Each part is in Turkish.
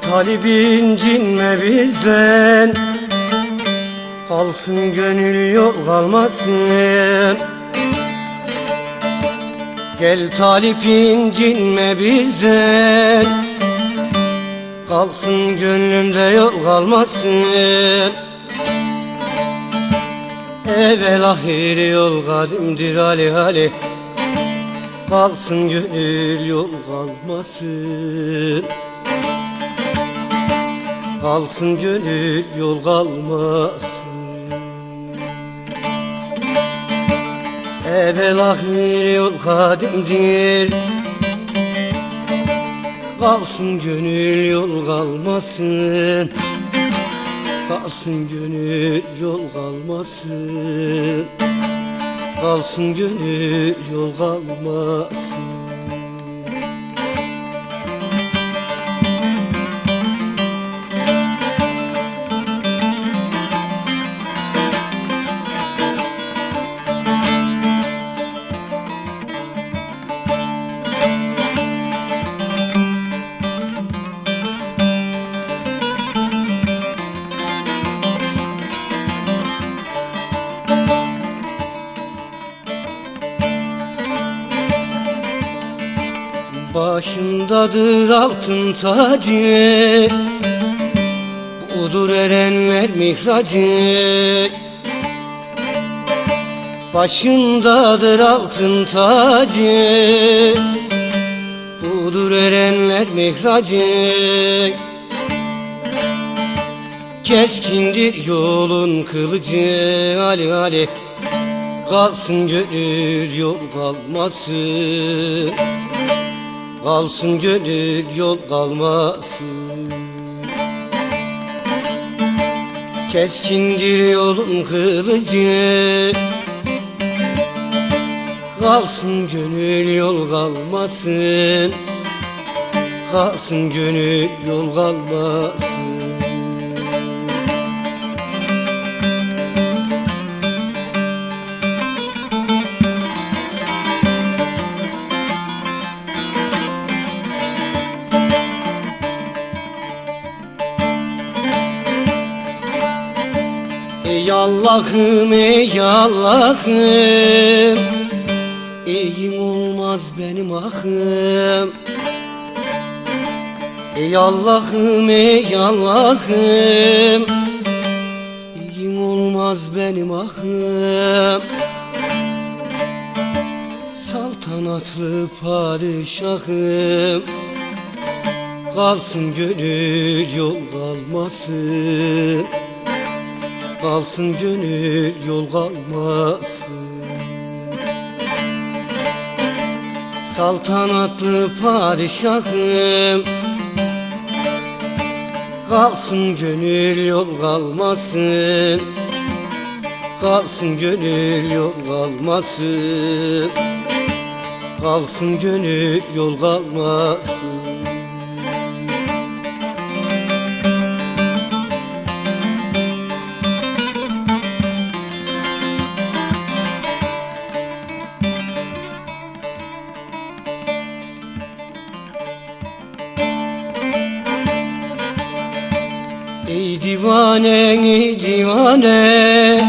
talip incinme bizden. Kalsın gönül yol kalmasın. Gel talip incinme bizden. Kalsın gönlümde yol kalmasın. Evvel ahir yol kadimdir Ali Ali Kalsın gönül yol kalmasın Kalsın gönül yol kalmasın. Evvel ahir yol kadimdir. Kalsın gönül yol kalmasın. Kalsın gönül yol kalmasın. Kalsın gönül yol kalmasın Başındadır altın tacı. Budur erenler mihracı. Başındadır altın tacı. Budur erenler mihracı. Keskindir yolun kılıcı. Ali Ali Kalsın gönül yol kalmasın Kalsın gönül yol kalmasın. Keskindir yolun kılıcı. Kalsın gönül yol kalmasın. Kalsın gönül yol kalmasın Ey Allah'ım ey Allah'ım. İyim olmaz benim ahım. Ey Allah'ım ey Allah'ım. İyim olmaz benim ahım. Saltanatlı padişahım. Kalsın gönül yol kalmasın Kalsın gönül yol kalmasın. Saltanatlı padişahım Kalsın gönül yol kalmasın. Kalsın gönül yol kalmasın. Kalsın gönül yol kalmasın Ey divane ey divane?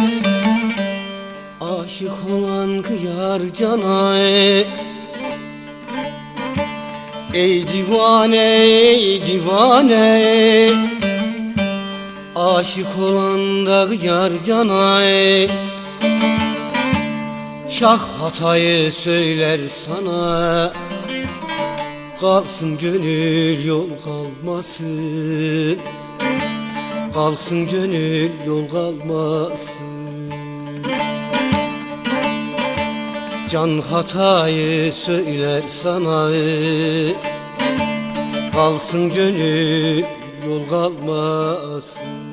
Aşık olan kıyar cana ey Ey divane ey divane. Aşık olan da kıyar cana ey Şah hatayı söyler sana. Kalsın gönül yol kalmasın Kalsın gönül yol kalmasın. Can hatayı söyler sana Kalsın gönül yol kalmasın